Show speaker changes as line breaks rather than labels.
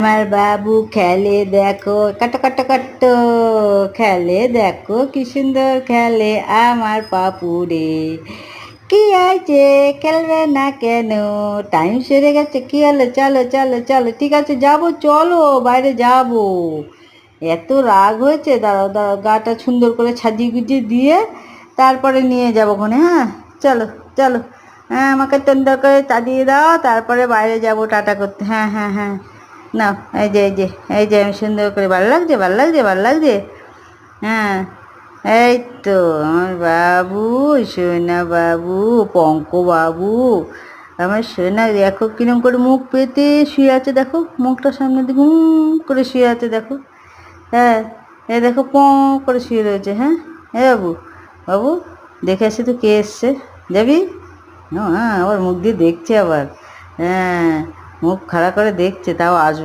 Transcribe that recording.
আমার বাবু খেলে দেখো কাটো কাটো কাটো খেলে দেখো কি সুন্দর খেলে আমার পাপুরে। কি আছে খেলবে না কেন? টাইম সেরে গেছে, কি হলো? চলো চলো চলো, ঠিক আছে, যাব, চলো, বাইরে যাব। এত রাগ হয়েছে, দাঁড়াও দাঁড়াও, গাটা সুন্দর করে সাজিয়ে গুজিয়ে দিয়ে তারপরে নিয়ে যাব ওখানে হ্যাঁ? চলো চলো হ্যাঁ আমাকে সুন্দর করে চালিয়ে দাও, তারপরে বাইরে যাব টাটা করতে হ্যাঁ হ্যাঁ হ্যাঁ। না, এই যে এই যে এই যে আমি সুন্দর করে ভালো লাগছে ভালো লাগছে ভালো লাগছে। হ্যাঁ এই তো আমার বাবু, সোনা বাবু, পঙ্ক বাবু, আমার সোনা দেখো কিরম করে মুখ পেতে শুয়ে আছে, দেখো, মুখটা সামনে দিকে উম করে শুয়ে আছে, দেখো। হ্যাঁ এ দেখো প করে শুয়ে রয়েছে হ্যাঁ। এ বাবু বাবু, দেখে আসি তো কে এসছে? যাবি? হ্যাঁ আবার মুখ দিয়ে দেখছে আবার। হ্যাঁ মুখ খাড়া করে দেখছে, তাও আসবে।